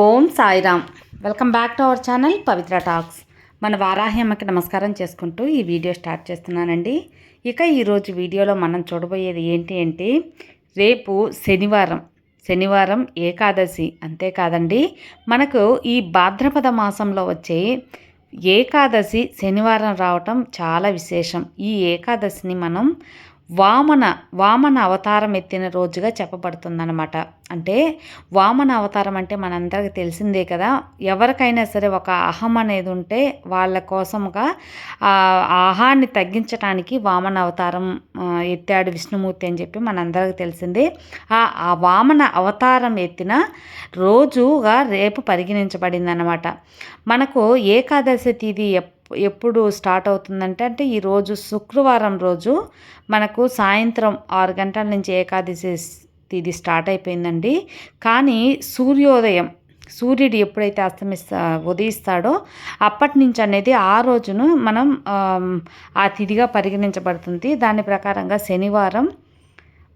Om Sairam. Welcome back to our channel Pavitra talks. మన వారాహి అమ్మకి నమస్కారం చేసుకుంటూ ఈ వీడియో స్టార్ట్ చేస్తున్నానండి. ఇక ఈరోజు వీడియోలో మనం చూడబోయేది ఏంటి అంటే రేపు శనివారం శనివారం ఏకాదశి అంతేకాదండి. మనకు ఈ భాద్రపద మాసంలో వచ్చే ఏకాదశి శనివారం రావటం చాలా విశేషం. ఈ ఏకాదశిని మనం వామన వామన అవతారం ఎత్తిన రోజుగా చెప్పబడుతుందన్నమాట. అంటే వామన అవతారం అంటే మనందరికీ తెలిసిందే కదా. ఎవరికైనా సరే ఒక అహం అనేది ఉంటే వాళ్ళ కోసంగా ఆ తగ్గించడానికి వామన అవతారం ఎత్తాడు విష్ణుమూర్తి అని చెప్పి మనందరికీ తెలిసిందే. ఆ వామన అవతారం ఎత్తిన రోజుగా రేపు పరిగణించబడింది అనమాట మనకు ఏకాదశి తిథి ఎప్పుడు ఎప్పుడు స్టార్ట్ అవుతుందంటే అంటే ఈరోజు శుక్రవారం రోజు మనకు సాయంత్రం ఆరు గంటల నుంచి ఏకాదశి ఇది స్టార్ట్ అయిపోయిందండి. కానీ సూర్యోదయం సూర్యుడు ఎప్పుడైతే అస్తమిస్తా ఉదయిస్తాడో అప్పటి నుంచి అనేది ఆ రోజును మనం ఆ తిథిగా పరిగణించబడుతుంది. దాని ప్రకారంగా శనివారం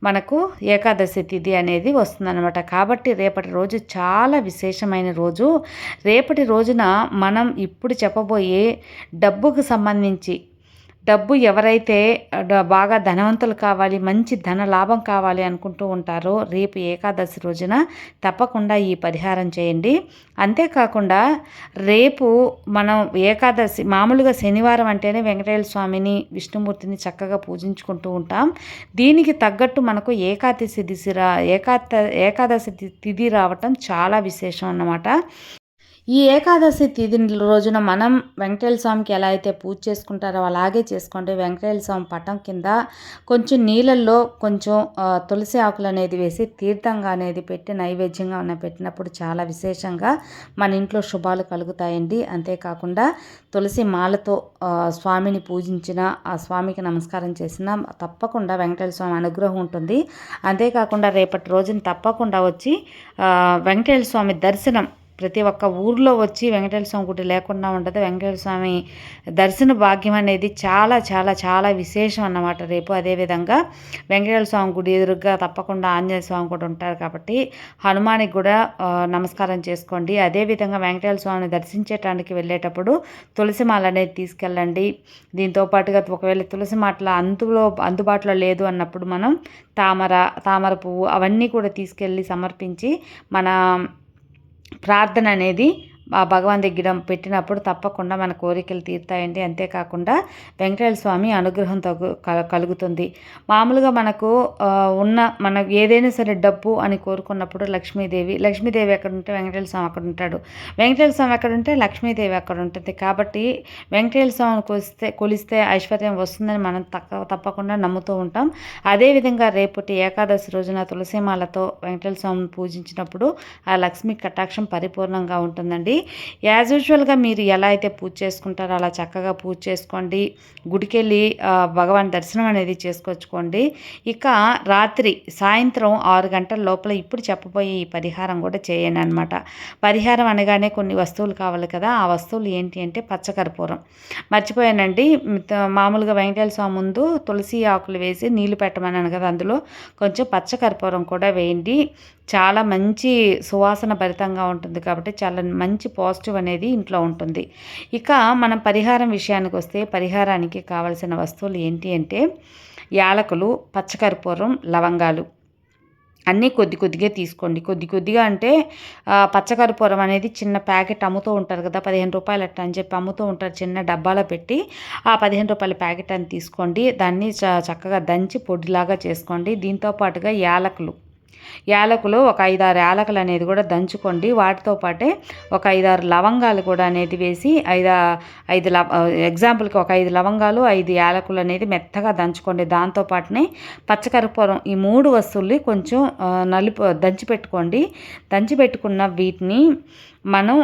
మనకు ఏకాదశి తిథి అనేది వస్తుందన్నమాట. కాబట్టి రేపటి రోజు చాలా విశేషమైన రోజు. రేపటి రోజున మనం ఇప్పుడు చెప్పబోయే డబ్బుకు సంబంధించి డబ్బు ఎవరైతే బాగా ధనవంతులు కావాలి మంచి ధన లాభం కావాలి అనుకుంటూ ఉంటారో రేపు ఏకాదశి రోజున తప్పకుండా ఈ పరిహారం చేయండి. అంతేకాకుండా రేపు మనం ఏకాదశి మామూలుగా శనివారం అంటేనే వెంకటేశ్వర స్వామిని విష్ణుమూర్తిని చక్కగా పూజించుకుంటూ ఉంటాం. దీనికి తగ్గట్టు మనకు ఏకాదశి దిశ ఏకాద ఏకాదశి తిథి రావటం చాలా విశేషం అన్నమాట. ఈ ఏకాదశి తిథి రోజున మనం వెంకటేశ్వర స్వామికి ఎలా అయితే పూజ చేసుకుంటారో అలాగే చేసుకోండి వెంకటేశ్వర స్వామి పటం కింద కొంచెం నీళ్ళల్లో కొంచెం తులసి ఆకులు అనేది వేసి తీర్థంగా అనేది పెట్టి నైవేద్యంగా ఉన్న పెట్టినప్పుడు చాలా విశేషంగా మన ఇంట్లో శుభాలు కలుగుతాయండి. అంతేకాకుండా తులసి మాలతో స్వామిని పూజించిన ఆ స్వామికి నమస్కారం చేసిన తప్పకుండా వెంకటేశ్వర స్వామి అనుగ్రహం ఉంటుంది. అంతేకాకుండా రేపటి రోజున తప్పకుండా వచ్చి వెంకటేశ్వర స్వామి దర్శనం ప్రతి ఒక్క ఊర్లో వచ్చి వెంకటేశ్వర స్వామి గుడి లేకుండా ఉండదు వెంకటేశ్వర స్వామి దర్శన భాగ్యం అనేది చాలా చాలా చాలా విశేషం అన్నమాట రేపు. అదేవిధంగా వెంకటేశ్వర స్వామి గుడి ఎదురుగా తప్పకుండా ఆంజనేయ స్వామి కూడా ఉంటారు కాబట్టి హనుమానికి కూడా నమస్కారం చేసుకోండి. అదేవిధంగా వెంకటేశ్వర స్వామిని దర్శించటానికి వెళ్ళేటప్పుడు తులసి మాల అనేది తీసుకెళ్ళండి. దీంతో పాటుగా ఒకవేళ తులసి మాటల అందులో అందుబాటులో లేదు అన్నప్పుడు మనం తామర తామర పువ్వు అవన్నీ కూడా తీసుకెళ్ళి సమర్పించి మన ప్రార్థన అనేది ఆ భగవాన్ దగ్గర పెట్టినప్పుడు తప్పకుండా మన కోరికలు తీరుతాయండి. అంతేకాకుండా వెంకటేశ్వర స్వామి అనుగ్రహం తగు కలుగుతుంది. మామూలుగా మనకు ఉన్న మన ఏదైనా సరే డబ్బు అని కోరుకున్నప్పుడు లక్ష్మీదేవి లక్ష్మీదేవి ఎక్కడ ఉంటే వెంకటేశ్వర స్వామి అక్కడ ఉంటాడు. వెంకటేశ్వర స్వామి ఎక్కడ ఉంటే లక్ష్మీదేవి అక్కడ ఉంటుంది. కాబట్టి వెంకటేశ్వర స్వామిని కొలిస్తే కొలిస్తే ఐశ్వర్యం వస్తుందని మనం తక్క తప్పకుండా నమ్ముతూ ఉంటాం. అదేవిధంగా రేపటి ఏకాదశి రోజున తులసిమాలతో వెంకటేశ్వర స్వామిని పూజించినప్పుడు ఆ లక్ష్మీ కటాక్షం పరిపూర్ణంగా ఉంటుందండి. యాజ్ యూజువల్గా మీరు ఎలా అయితే పూజ చేసుకుంటారో అలా చక్కగా పూజ చేసుకోండి. గుడికెళ్ళి భగవాన్ దర్శనం అనేది చేసుకొచ్చుకోండి ఇక రాత్రి సాయంత్రం ఆరు గంటల లోపల ఇప్పుడు చెప్పబోయే ఈ పరిహారం కూడా చేయండి అనమాట పరిహారం అనగానే కొన్ని వస్తువులు కావాలి కదా ఆ వస్తువులు ఏంటి అంటే పచ్చకర్పూరం. మర్చిపోయానండి మామూలుగా వెంకటేశ్వర స్వామి ముందు తులసి ఆకులు వేసి నీళ్ళు పెట్టమన్నాను కదా అందులో కొంచెం పచ్చకర్పూరం కూడా వేయండి. చాలా మంచి సువాసన భరితంగా ఉంటుంది కాబట్టి చాలా మంచి పాజిటివ్ అనేది ఇంట్లో ఉంటుంది. ఇక మనం పరిహారం విషయానికి వస్తే పరిహారానికి కావలసిన వస్తువులు ఏంటి అంటే యాలకులు పచ్చకర్పూరం లవంగాలు అన్నీ కొద్ది కొద్దిగా తీసుకోండి. కొద్ది కొద్దిగా అంటే పచ్చకర్పూరం అనేది చిన్న ప్యాకెట్ అమ్ముతూ ఉంటారు కదా పదిహేను రూపాయలు అట్ట అని చెప్పి అమ్ముతూ ఉంటారు చిన్న డబ్బాలో పెట్టి ఆ పదిహేను రూపాయల ప్యాకెట్ అని తీసుకోండి. దాన్ని చక్కగా దంచి పొడిలాగా చేసుకోండి. దీంతో పాటుగా యాలకులు. యాలకులు ఒక ఐదారు యాలకులు అనేది కూడా దంచుకోండి. వాటితో పాటే ఒక ఐదారు లవంగాలు కూడా అనేది వేసి ఐదు ఐదు ఎగ్జాంపుల్కి ఒక ఐదు లవంగాలు ఐదు యాలకులు అనేది మెత్తగా దంచుకోండి. దాంతోపాటునే పచ్చకరపూరం ఈ మూడు వస్తువుల్ని కొంచెం నలుపు దంచి పెట్టుకోండి దంచి పెట్టుకున్న వీటిని మనం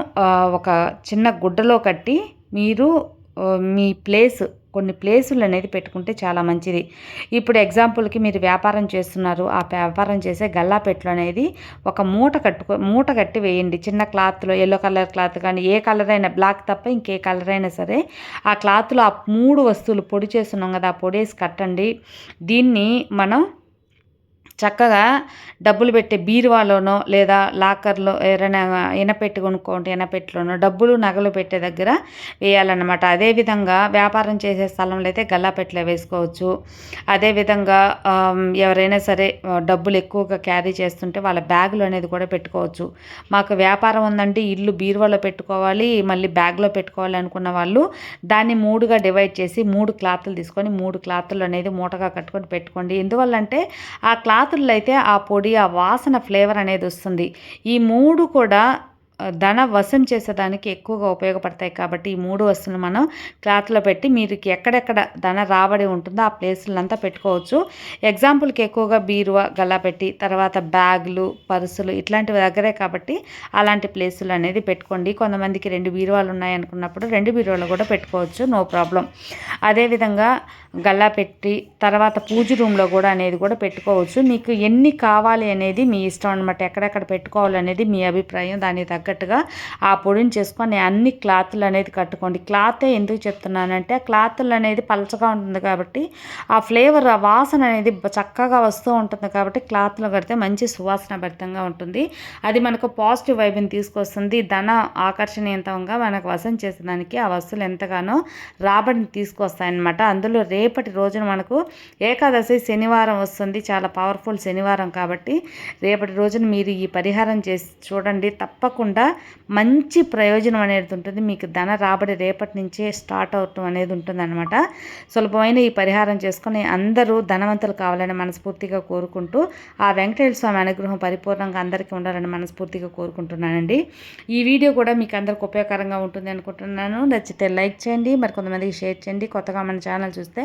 ఒక చిన్న గుడ్డలో కట్టి మీరు మీ ప్లేస్ కొన్ని ప్లేసులు అనేది పెట్టుకుంటే చాలా మంచిది. ఇప్పుడు ఎగ్జాంపుల్కి మీరు వ్యాపారం చేస్తున్నారు ఆ వ్యాపారం చేసే గల్లాపెట్లు అనేది ఒక మూట కట్టుకో మూట కట్టి వేయండి. చిన్న క్లాత్లో ఎల్లో కలర్ క్లాత్ కానీ ఏ కలర్ అయినా బ్లాక్ తప్ప ఇంకే కలర్ అయినా సరే ఆ క్లాత్లో ఆ మూడు వస్తువులు పొడి చేస్తున్నాం కదా ఆ పొడేసి కట్టండి. దీన్ని మనం చక్కగా డబ్బులు పెట్టే బీరువాలోనో లేదా లాకర్లో ఎవరైనా ఇనపెట్టి కొనుక్కోండి ఇనపెట్టిలోనో డబ్బులు నగలు పెట్టే దగ్గర వేయాలన్నమాట. అదేవిధంగా వ్యాపారం చేసే స్థలంలో అయితే గల్లాపెట్టెలో వేసుకోవచ్చు. అదేవిధంగా ఎవరైనా సరే డబ్బులు ఎక్కువగా క్యారీ చేస్తుంటే వాళ్ళ బ్యాగులు అనేది కూడా పెట్టుకోవచ్చు. మాకు వ్యాపారం ఉందంటే ఇల్లు బీరువాలో పెట్టుకోవాలి మళ్ళీ బ్యాగ్లో పెట్టుకోవాలి అనుకున్న వాళ్ళు దాన్ని మూడుగా డివైడ్ చేసి మూడు క్లాతులు తీసుకొని మూడు క్లాత్లు అనేది మూటగా కట్టుకొని పెట్టుకోండి. ఎందువల్ల అంటే ఆ రాత్రుల్లో అయితే ఆ పొడి ఆ వాసన ఫ్లేవర్ అనేది వస్తుంది. ఈ మూడు కూడా ధన వశం చేసేదానికి ఎక్కువగా ఉపయోగపడతాయి కాబట్టి ఈ మూడు వస్తువులు మనం క్లాత్లో పెట్టి మీరు ఎక్కడెక్కడ ధన రాబడి ఉంటుందో ఆ ప్లేసులంతా పెట్టుకోవచ్చు. ఎగ్జాంపుల్కి ఎక్కువగా బీరువా గల్లా పెట్టి తర్వాత బ్యాగులు పర్సులు ఇట్లాంటివి దగ్గరే కాబట్టి అలాంటి ప్లేసులు అనేది పెట్టుకోండి. కొంతమందికి రెండు బీరువాలు ఉన్నాయి అనుకున్నప్పుడు రెండు బీరువాలు కూడా పెట్టుకోవచ్చు. No problem. అదేవిధంగా గల్లా పెట్టి తర్వాత పూజ రూమ్లో కూడా అనేది కూడా పెట్టుకోవచ్చు. మీకు ఎన్ని కావాలి అనేది మీ ఇష్టం అనమాట ఎక్కడెక్కడ పెట్టుకోవాలనేది మీ అభిప్రాయం. దానికి తగ్గట్టుగా ఆ పొడిని చేసుకొని అన్ని క్లాతులు అనేది కట్టుకోండి. క్లాతే ఎందుకు చెప్తున్నానంటే ఆ క్లాతులు అనేది పలచగా ఉంటుంది కాబట్టి ఆ ఫ్లేవర్ ఆ వాసన అనేది చక్కగా వస్తూ ఉంటుంది కాబట్టి క్లాత్లో కడితే మంచి సువాసన భరితంగా ఉంటుంది. అది మనకు పాజిటివ్ వైబ్ని తీసుకొస్తుంది. ధన ఆకర్షణీయంతంగా మనకు వసం చేసేదానికి ఆ వస్తువులు ఎంతగానో రాబడిని తీసుకొస్తాయన్నమాట. అందులో రేపటి రోజున మనకు ఏకాదశి శనివారం వస్తుంది. చాలా పవర్ఫుల్ శనివారం కాబట్టి రేపటి రోజున మీరు ఈ పరిహారం చేసి చూడండి. తప్పకుండా మంచి ప్రయోజనం అనేది ఉంటుంది. మీకు ధన రాబడి రేపటి నుంచే స్టార్ట్ అవటం అనేది ఉంటుందన్నమాట. సులభమైన ఈ పరిహారం చేసుకొని అందరూ ధనవంతులు కావాలని మనస్ఫూర్తిగా కోరుకుంటూ ఆ వెంకటేశ్వర స్వామి అనుగ్రహం పరిపూర్ణంగా అందరికీ ఉండాలని మనస్ఫూర్తిగా కోరుకుంటున్నానండి. ఈ వీడియో కూడా మీకు అందరికి ఉపయోగకరంగా ఉంటుంది అనుకుంటున్నాను. నచ్చితే లైక్ చేయండి. మరి కొంతమందికి షేర్ చేయండి. కొత్తగా మన ఛానల్ చూస్తే